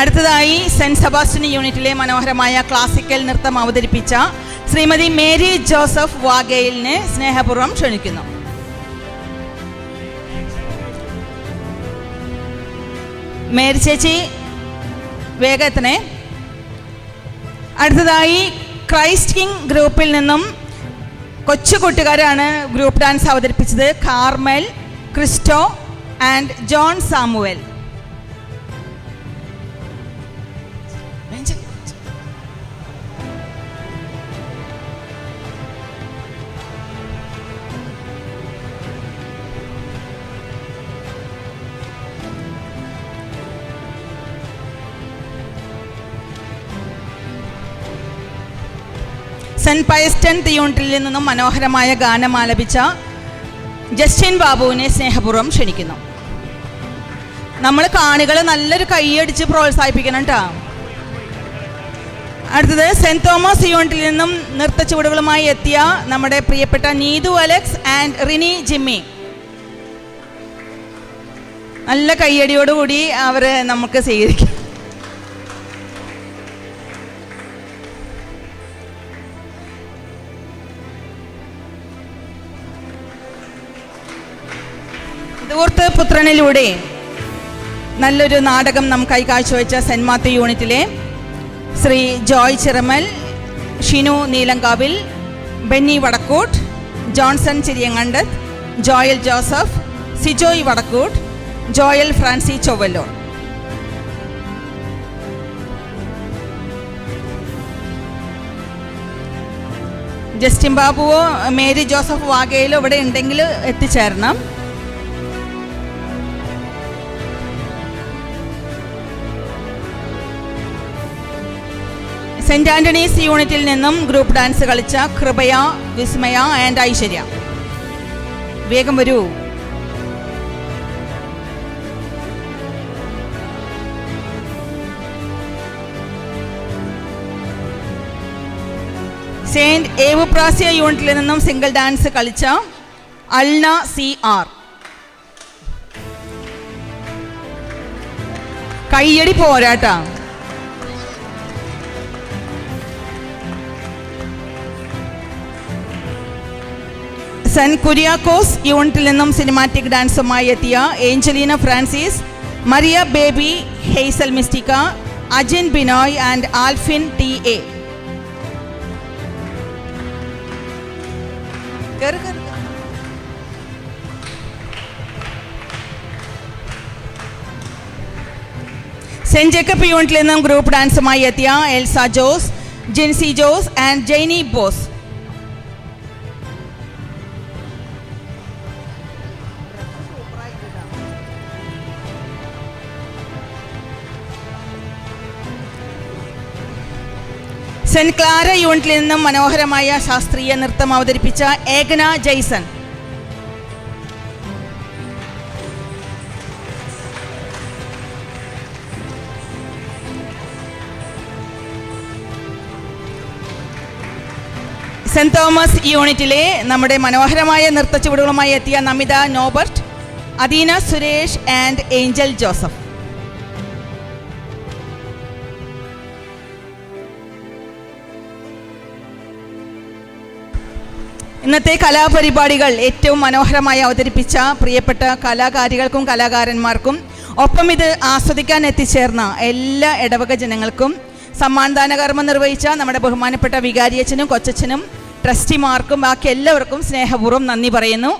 അടുത്തതായി saint Sebastian യൂണിറ്റിലെ മനോഹരമായ ക്ലാസിക്കൽ നൃത്തം അവതരിപ്പിച്ച ശ്രീമതി മേരി ജോസഫ് വാഗേലിനെ സ്നേഹപൂർവം ക്ഷണിക്കുന്നു. മേരി ചേച്ചി വേഗത്തിനെ. അടുത്തതായി ക്രൈസ്റ്റ് കിങ് ഗ്രൂപ്പിൽ നിന്നും കൊച്ചു കൂട്ടുകാരാണ് ഗ്രൂപ്പ് ഡാൻസ് അവതരിപ്പിച്ചത്. Carmel Cristo and John Samuel. Saint പയസ്റ്റൺ തിയോണ്ടറിൽ നിന്നും മനോഹരമായ ഗാനം ആലപിച്ച ജസ്റ്റിൻ ബാബുവിനെ സ്നേഹപൂർവം ക്ഷണിക്കുന്നു. നമ്മൾ കാണികളെ നല്ലൊരു കൈയടിച്ച് പ്രോത്സാഹിപ്പിക്കണം കേട്ടോ അടുത്തത് സെന്റ് തോമസ് യൂണിറ്റിൽ നിന്നും നൃത്ത ചുവടുകളുമായി എത്തിയ നമ്മുടെ പ്രിയപ്പെട്ട Neethu Alex and Rini Jimmy. നല്ല കയ്യടിയോടുകൂടി അവർ നമുക്ക് സ്വീകരിക്കും. ദൂർത്ത് പുത്രനിലൂടെ നല്ലൊരു നാടകം നമുക്കായി കാഴ്ചവെച്ച സെന്റ് മാത്യു യൂണിറ്റിലെ Shri Joy Chiramel Shinu Neelankavil Benny Vadakkoot Johnson Chiriyangandath Joel Joseph Sijoy Vadakkoot Joel Francy Chowalloor. Justin ബാബുവോ മേരി ജോസഫ് വാഗയിലോ ഇവിടെ ഉണ്ടെങ്കിൽ എത്തിച്ചേരണം. സെന്റ് ആന്റണീസ് യൂണിറ്റിൽ നിന്നും ഗ്രൂപ്പ് ഡാൻസ് കളിച്ച കൃപയ വിസ്മയ ആൻഡ് ഐശ്വര്യ. വേഗം വരൂ. സെന്റ് ഏവുപ്രാസ്യ യൂണിറ്റിൽ നിന്നും സിംഗിൾ ഡാൻസ് കളിച്ച അൽന സി ആർ. കയ്യടി പോരാട്ടാ. സെന്റ് കുര്യാക്കോസ് യൂണിറ്റിൽ നിന്നും സിനിമാറ്റിക് ഡാൻസുമായി എത്തിയ Angelina Francis Maria Baby Hazel Mystica Ajin Binoy and Alphin T A. Saint Jacob യൂണിറ്റിൽ നിന്നും ഗ്രൂപ്പ് ഡാൻസുമായി എത്തിയ Elsa Jose Jincy Jose and Jaini Bose. Saint Clara യൂണിറ്റിൽ നിന്നും മനോഹരമായ ശാസ്ത്രീയ നൃത്തം അവതരിപ്പിച്ച ഏകന ജയ്സൺ. സെന്റ് തോമസ് യൂണിറ്റിലെ നമ്മുടെ മനോഹരമായ നൃത്ത ചുവടുകളുമായി എത്തിയ Namitha Norbert Adeena Suresh and Angel Joseph. ഇന്നത്തെ കലാപരിപാടികൾ ഏറ്റവും മനോഹരമായി അവതരിപ്പിച്ച പ്രിയപ്പെട്ട കലാകാരികൾക്കും കലാകാരന്മാർക്കും ഒപ്പം ഇത് ആസ്വദിക്കാൻ എത്തിച്ചേർന്ന എല്ലാ ഇടവക ജനങ്ങൾക്കും സമ്മാനദാന കർമ്മം നിർവഹിച്ച നമ്മുടെ ബഹുമാനപ്പെട്ട വികാരിയച്ഛനും കൊച്ചച്ഛനും ട്രസ്റ്റിമാർക്കും ബാക്കി എല്ലാവർക്കും സ്നേഹപൂർവം നന്ദി പറയുന്നു.